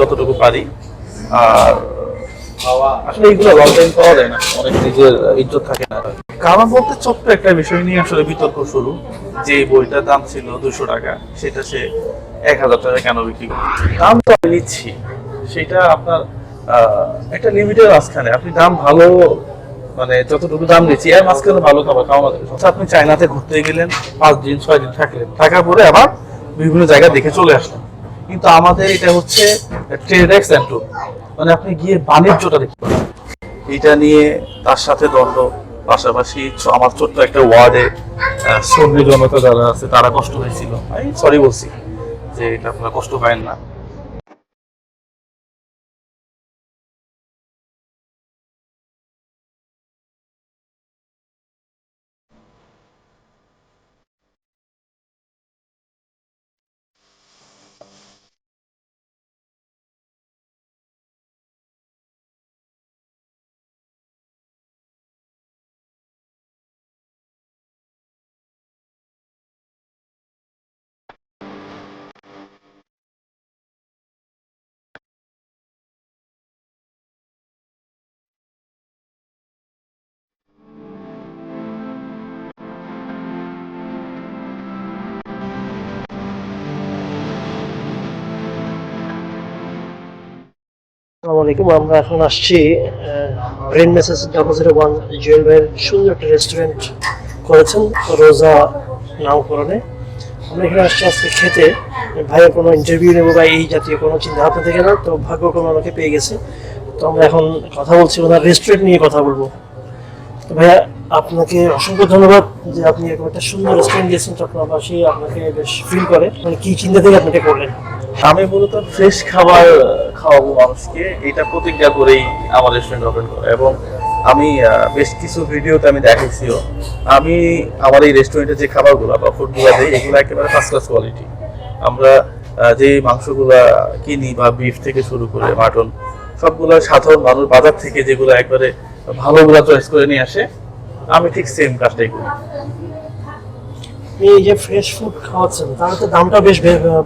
যতটুকু পারি। আর আসলে এইগুলো লং পাওয়া যায় না। অনেক নিজের ইজ্জত থাকে না। কারণ বলতে ছোট্ট একটা বিষয় নিয়ে আসলে বিতর্ক শুরু। যে বইটার দাম ছিল দুশো টাকা সেটা সে এক হাজার টাকা কেন বিক্রি করে দাম তো আমি নিচ্ছি। সেটা আপনার একটা লিমিটের মাঝখানে। আপনি দাম ভালো মানে যতটুকু দাম নিচ্ছি এর মাঝখানে ভালো খাবার খাওয়া আচ্ছা, আপনি চায়নাতে ঘুরতে গেলেন পাঁচ দিন ছয় দিন থাকলেন। থাকার পরে আবার বিভিন্ন জায়গা দেখে চলে আসলেন। কিন্তু আমাদের এটা হচ্ছে ট্রেড এক্স মানে আপনি গিয়ে বাণিজ্যটা দেখতে পারেন। এটা নিয়ে তার সাথে দ্বন্দ্ব, পাশাপাশি আমার ছোট্ট একটা ওয়ার্ডে শ্রমিক জনতা যারা আছে, তারা কষ্ট হয়েছিল আমি সরি বলছি যে এটা আপনারা কষ্ট পায়েন না। আসসালামু আলাইকুম। আমরা এখন আসছি brain message double zero one Jewel ভাইয়ের সুন্দর একটা রেস্টুরেন্ট করেছেন, রোজা নামকরণে। আমরা এখানে আসছি আজকে খেতে। ভাইয়ের কোনো ইন্টারভিউ নেব বা এই জাতীয় কোনো চিন্তা ভাবনা থেকে না, তো ভাগ্যক্রমে আমাকে পেয়ে গেছে। তো আমরা এখন কথা বলছি ওনার রেস্টুরেন্ট নিয়ে কথা বলব। তো ভাইয়া, আপনাকে অসংখ্য ধন্যবাদ যে আপনি এরকম একটা সুন্দর রেস্টুরেন্ট দিয়েছেন চট্টগ্রামবাসী আপনাকে বেশ ফিল করে। মানে কি চিন্তা থেকে আপনি এটা করলেন? আমি মূলত ফ্রেশ খাবার খাওয়াবো মানুষকে। এটা প্রতিজ্ঞা করেই আমার রেস্টুরেন্ট ওপেন করা। এবং আমি বেশ কিছু ভিডিওতে আমি দেখাইছিও আমি আমার এই রেস্টুরেন্টে যে খাবারগুলো বা ফুডগুলো দেই এগুলো একেবারে ফার্স্ট ক্লাস কোয়ালিটি আমরা যে মাংসগুলা কিনি বা বিফ থেকে শুরু করে মাটন সবগুলো সাধারণ মানুষ বাজার থেকে যেগুলো একবারে ভালোগুলো চয়েস করে নিয়ে আসে, আমি ঠিক সেম কাজটাই করি। এই যে ফ্রেশ ফুড খাওয়াচ্ছেন, তাহলে তো দামটা বেশ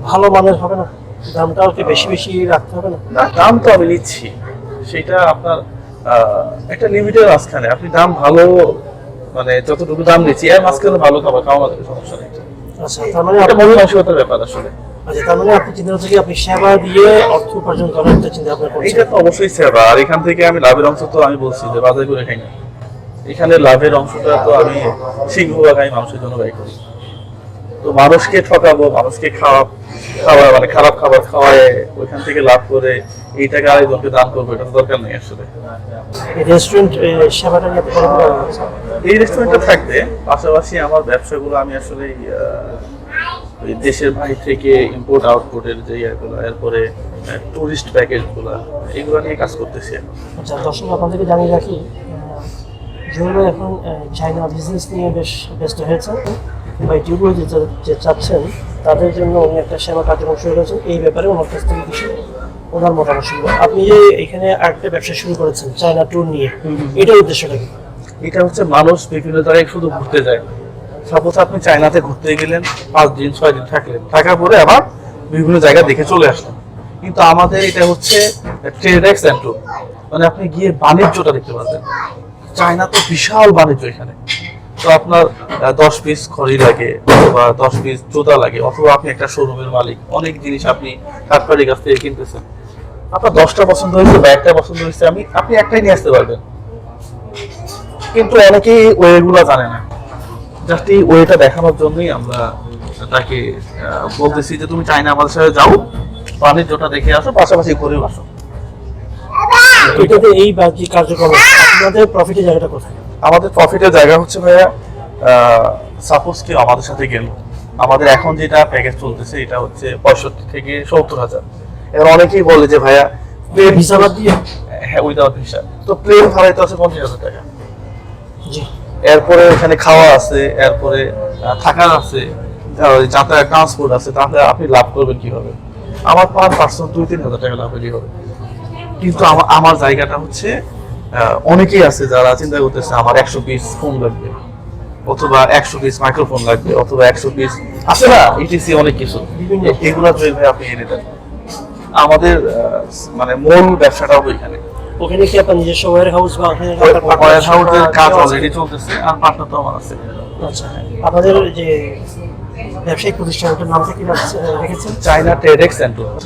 ভালো মানের হবে না? দামটাও কি বেশি বেশি রাখতে হবে না? না দাম তো আমি নিচ্ছি। সেটা আপনার একটা লিমিটের মাঝখানে। আপনি দাম ভালো মানে যতটুকু দাম নিচ্ছি এর মাঝখানে ভালো খাবার খাওয়া সমস্যা নেই। আচ্ছা তার মানে এটা মানসিকতার ব্যাপার আসলে। আচ্ছা তার মানে আপনি চিন্তা আপনি সেবা দিয়ে অর্থ উপার্জন করার একটা চিন্তা ভাবনা করছেন? এইটা তো অবশ্যই সেবা। আর এখান থেকে আমি লাভের অংশ তো আমি বলছি যে বাজার করে খাই না। এখানে লাভের অংশটা তো আমি সিংহভাগ আমি মানুষের জন্য ব্যয় করি। তো মানুষকে ঠকাবো মানুষকে খাওয়া খাবার মানে খারাপ খাবার খাওয়ায় ওইখান থেকে লাভ করে এই টাকা আরেকজনকে দান করব এটা তো দরকার নেই আসলে এই রেস্টুরেন্ট সেবাটা নিয়ে রেস্টুরেন্টটা থাকবে পাশাপাশি আমার ব্যবসাগুলো আমি আসলে দেশের বাইরে থেকে ইম্পোর্ট আউটপোর্টের যে ইয়েগুলো এরপরে টুরিস্ট প্যাকেজগুলো এগুলো নিয়ে কাজ করতেছি এখন। আচ্ছা দর্শক আপনাদেরকে জানিয়ে রাখি জুয়েল এখন চায়না বিজনেস নিয়ে বেশ ব্যস্ত হয়েছেন বা ইউটিউবে যে চাচ্ছেন তাদের জন্য উনি একটা সেবা কার্যক্রম শুরু করেছেন। এই ব্যাপারে ওনার কাছ থেকে কিছু ওনার মতামত শুনব। আপনি যে এখানে আরেকটা ব্যবসা শুরু করেছেন চায়না ট্যুর নিয়ে এটার উদ্দেশ্যটা কি? এটা হচ্ছে মানুষ বিভিন্ন জায়গায় শুধু ঘুরতে যায়। সাপোজ আপনি চায়নাতে ঘুরতে গেলেন পাঁচ দিন ছয় দিন থাকলেন। থাকার পরে আবার বিভিন্ন জায়গা দেখে চলে আসলেন। কিন্তু আমাদের এটা হচ্ছে ট্রেড এক্স অ্যান্ড মানে আপনি গিয়ে বাণিজ্যটা দেখতে পারবেন। চায়না তো বিশাল বাণিজ্য এখানে। তো আপনার দশ পিস খড়ি লাগে অথবা দশ পিস জুতা লাগে অথবা আপনি একটা শোরুমের মালিক অনেক জিনিস আপনি পার্টির কাছ থেকে কিনতেছেন। আপনার দশটা পছন্দ হয়েছে বা একটা পছন্দ হয়েছে আমি আপনি একটাই নিয়ে আসতে পারবেন। কিন্তু অনেকেই ওয়েগুলো জানে না। জাস্ট এই ওয়েটা দেখানোর জন্যই আমরা তাকে বলতেছি যে তুমি চাইনা আমাদের সাথে যাও বাণিজ্যটা দেখে আসো পাশাপাশি ঘুরেও আসো। এটাতে এই বাহ্যিক কার্যক্রম আপনাদের প্রফিটের জায়গাটা কোথায়? আমাদের প্রফিটের জায়গা হচ্ছে ভাইয়া সাপোজ কেউ আমাদের সাথে গেল। আমাদের এখন যেটা প্যাকেজ চলতেছে এটা হচ্ছে পঁয়ষট্টি থেকে সত্তর হাজার। এবার অনেকেই বলে যে ভাইয়া প্লেন ভিসা বাদ দিয়ে? হ্যাঁ উইদাউট ভিসা তো প্লেন ভাড়াইতে আছে পঞ্চাশ হাজার টাকা। জি। এরপরে এখানে খাওয়া আছে এরপরে থাকার আছে যাতায়াত ট্রান্সপোর্ট আছে তাহলে আপনি লাভ করবেন কীভাবে? আমার পার পার্সন দুই তিন হাজার টাকা লাভ হলেই হবে। কিন্তু আমার জায়গাটা হচ্ছে অনেকেই আছে যারা চিন্তা করতেছে আমার একশো পিস ফোন লাগবে অথবা একশো পিস মাইক্রোফোন লাগবে অথবা একশো পিস আছে না ইটিসি অনেক কিছু। বিভিন্ন। এ- এগুলা যদি আপনি এনে দেন। আমাদের মানে মূল ব্যবসাটাও ওইখানে ওখানে কি আপনার নিজস্ব ওয়ার হাউস বা ওখানে আপনার হাউসের কাজ অলরেডি চলতেছে আর পার্টনার তো আমার আছে। আচ্ছা আপনাদের যে ব্যবসায়িক প্রতিষ্ঠানটার নামটা কি রাখছে- রেখেছেন? ট্রেডেক্স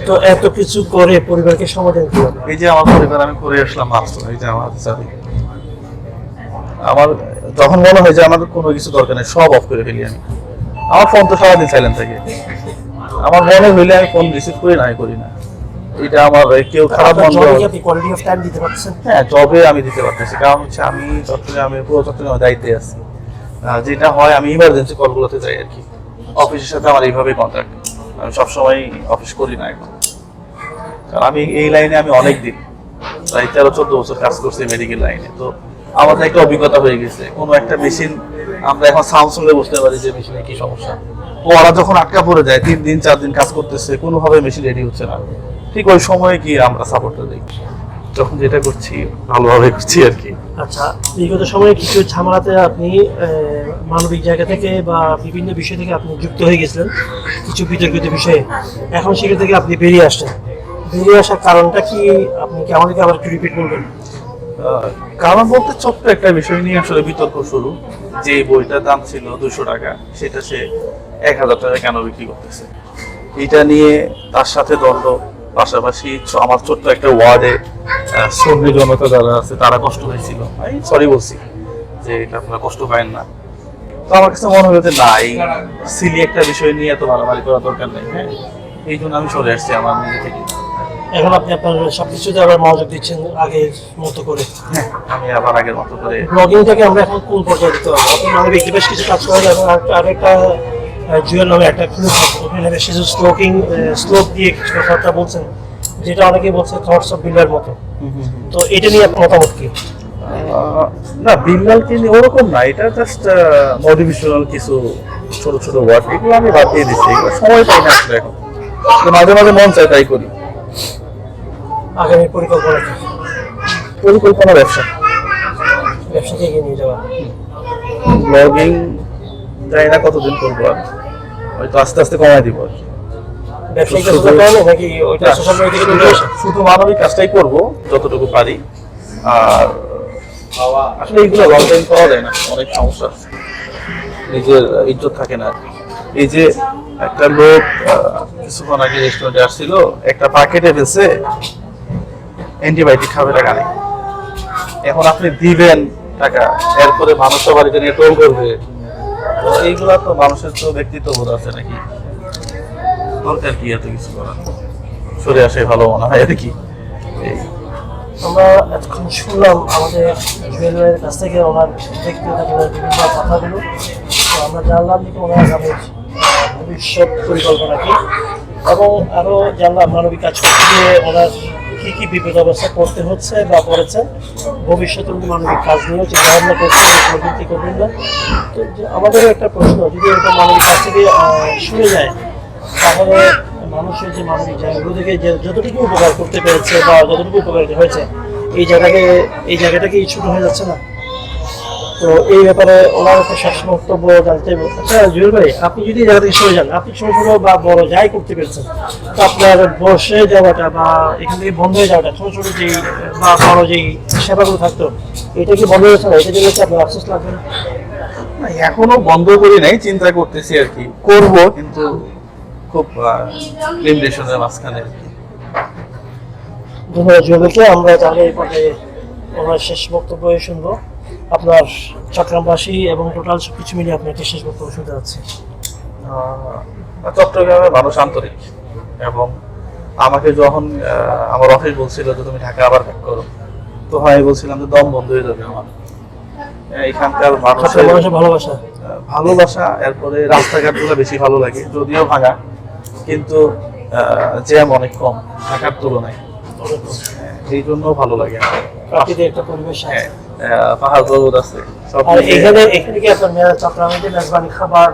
তো এত কিছু করে পরিবারকে সমাধান কীভাবে? এই যে আমার পরিবার আমি করে আসলাম এই যে আমার চাবি আমার যখন মনে হয় যে আমার কোনো কিছু দরকার নেই সব অফ করে ফেলি আমি। আমার ফোন তো সারাদিন সাইলেন্ট থাকে। আমার মনে হইলে আমি ফোন রিসিভ করি না করি না। এটা আমার কেউ খারাপ পারছেন হ্যাঁ জবে আমি দিতে পারতেছি। কারণ হচ্ছে আমি চট্টগ্রামে পুরো চট্টগ্রামের দায়িত্বে আছি। যেটা হয় আমি ইমার্জেন্সি কলগুলোতে যাই আর কি। অফিসের সাথে আমার এইভাবে কন্ট্যাক্ট আমি সবসময় অফিস করি না এখন। কারণ আমি এই লাইনে আমি অনেক দিন, প্রায় তেরো, চোদ্দ বছর কাজ করছি মেডিকেল লাইনে তো আমাদের একটা অভিজ্ঞতা হয়ে গেছে। কোনো একটা মেশিন আমরা এখন সাউন্ড শুনলে বুঝতে পারি যে মেশিনে কি সমস্যা। ওরা যখন আটকা পড়ে যায়, তিন দিন, চার দিন কাজ করতেছে, কোনোভাবে মেশিন রেডি হচ্ছে না। ঠিক ওই সময়ে কি আমরা সাপোর্টটা দিই যখন যেটা করছি ভালোভাবে করছি আর কি। আচ্ছা বিগত সময়ে কিছু ঝামেলাতে আপনি মানবিক জায়গা থেকে বা বিভিন্ন বিষয় থেকে আপনি যুক্ত হয়ে গেছিলেন? কিছু বিতর্কিত বিষয়ে। এখন সেখান থেকে আপনি বেরিয়ে আসছেন। বেরিয়ে আসার কারণটা কি আপনি কি আমাদেরকে আবার একটু রিপিট করবেন কারণ বলতে ছোট্ট একটা বিষয় নিয়ে আসলে বিতর্ক শুরু। যে বইটার দাম ছিল দুশো টাকা সেটা সে এক হাজার টাকা কেন বিক্রি করতেছে? এটা নিয়ে তার সাথে দ্বন্দ্ব। পাশাপাশি আমার ছোট্ট একটা ওয়ার্ডে শ্রমিক জনতা যারা আছে তারা কষ্ট হয়েছিল আমি সরি বলছি যে এটা আপনারা কষ্ট পাবেন না। তো আমার কাছে মনে হলো যে না এই সিলি একটা বিষয় নিয়ে এত মারামারি করা দরকার নেই হ্যাঁ? এই জন্য আমি চলে আসছি আমার নিজে থেকে। এখন আপনি আপনার সবকিছুতে আবার মনোযোগ দিচ্ছেন আগের মতো করে। হ্যাঁ আমি আবার আগের মতো করে ব্লগিংটাকে আমরা এখন কোন পর্যায়ে দিতে পারব? আপনি মানবিক বেশ কিছু কাজ করেন এবং আরেকটা- আরেকটা জুয়েল নামে একটা ওখানে কিছু স্লোকিং স্লোক দিয়ে কিছু কথাবার্তা বলছেন যেটা অনেকে বলছে থটস অফ বিল্ডার মতো। তো এটা নিয়ে আপনার মতামত কি? না বিল্লালকে নিয়ে ওরকম না এটা জাস্ট মোটিভেশনাল কিছু ছোট ছোট ওয়ার্ড এগুলো আমি বাদ দিয়ে দিচ্ছি এগুলো সময় পাই না আসলে এখন। তো মাঝে মাঝে মন চায় তাই করি। আগামী পরিকল্পনা কি? পরিকল্পনা ব্যবসা। ব্যবসাকে এগিয়ে নিয়ে যাওয়া? ব্লগিং জানি না কতদিন করব আর। হয়তো আস্তে আস্তে কমাই দিব আর শুধু- মানবিক কাজটাই করব যতটুকু পারি। আর আসলে এইগুলো লং টাইম পাওয়া যায় না অনেক সমস্যা। নিজের ইজ্জত থাকে না এই যে একটা লোক কিছুক্ষণ আগে রেস্টুরেন্টে আসছিল একটা প্যাকেটে ফেলছে অ্যান্টিবায়োটিক খাবে টাকা নেই। এখন আপনি দিবেন টাকা এরপরে মানুষ বাড়িতে নিয়ে টোল করবে। এইগুলা তো মানুষের তো ব্যক্তিত্ব বোধ আছে নাকি? দরকার কি এত কিছু করার? সরে আসে ভালো মনে হয় আর কি। আমরা এতক্ষণ শুনলাম আমাদের জুয়েল ভাইয়ের কাছ থেকে ওনার ব্যক্তিগত বিভিন্ন কথাগুলো। তো আমরা জানলাম যে ওনার আগামীর ভবিষ্যৎ পরিকল্পনা কি। এবং আরও জানলাম মানবিক কাজ করতে ওনার কী কি বিপদ অবস্থা করতে হচ্ছে বা পড়েছেন ভবিষ্যতে মানবিক কাজ নিয়েও চিন্তা ভাবনা করছেন কি করবেন না তো আমাদের আমাদেরও একটা প্রশ্ন, যদি এরকম মানবিক কাজ থেকে শুনে যায়, তাহলে মানুষের যে মানবিক জায়গাগুলো থেকে যতটুকু উপকার করতে পেরেছে বা যতটুকু উপকার হয়েছে, এই জায়গাকে এই জায়গাটা কি ছোট হয়ে যাচ্ছে না? তো এই ব্যাপারে ওনার শেষ বক্তব্য জানতে আচ্ছা জুয়েল ভাই আপনি যদি জায়গা থেকে সরে যান আপনি ছোট ছোট বা বড় যাই করতে পেরেছেন তো আপনার বসে যাওয়াটা বা এখান থেকে বন্ধ হয়ে যাওয়াটা ছোট ছোট যেই বা বড় যেই সেবাগুলো থাকতো এটা কি বন্ধ হয়েছে না? এটা জন্য কি আপনার আফসোস লাগবে? এখনও বন্ধ করি নাই চিন্তা করতেছি আর কি। করব। কিন্তু খুব লিমিটেশনের মাঝখানে ধন্যবাদ জুয়েলকে আমরা তাহলে এই পর্যায়ে ওনার শেষ বক্তব্য শুনব। আপনার চট্টগ্রামবাসী এবং টোটাল সব কিছু মিলিয়ে আপনি একটা শেষ বক্তব্য শুনতে যাচ্ছি আহ, চট্টগ্রামের মানুষ আন্তরিক এবং আমাকে যখন আমার অফিস বলছিল যে তুমি ঢাকা আবার ব্যাক করো তো হয় আমি বলছিলাম যে দম বন্ধ হয়ে যাবে আমার। এখানকার মানুষের ভালোবাসা। ভালোবাসা এরপরে রাস্তাঘাটগুলো বেশি ভালো লাগে যদিও ভাঙা কিন্তু জ্যাম অনেক কম ঢাকার তুলনায়। হ্যাঁ, এই জন্য ভালো লাগে। একটা পরিবেশ হ্যাঁ, পাহাড় পর্বত আছে। সব আর মিলিয়ে- এখানে এখানে কি আপনার মেয়েরা চট্টগ্রামের মেজবানি খাবার?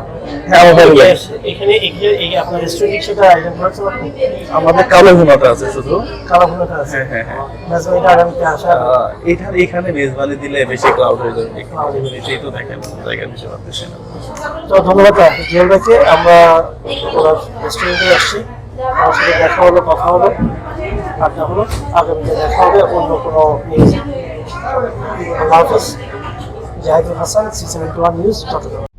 হ্যাঁ, আমার ভালো লাগে। এখানে এখানে এই আপনার রেস্টুরেন্ট সেটা আয়োজন করেছেন আপনি? আমাদের কালো ভুনাটা আছে শুধু। কালাভুনাটা আছে? হ্যাঁ হ্যাঁ হ্যাঁ। মেজবানিটা আগামীতে আসা আহ, এখানে এখানে মেজবানি দিলে বেশি ক্রাউড হয়ে যাবে। এটাই তো দেখেন জায়গা দিতে পারতেছি না তো ধন্যবাদ জুয়েল ভাইকে। আমরা রেস্টুরেন্টে আসছি। আমার সাথে দেখা হলো কথা হলো আড্ডা হলো। আগামীতে দেখা হবে অন্য কোনো news Hafez. Jahidul Hasan C seventy one news Chattogram.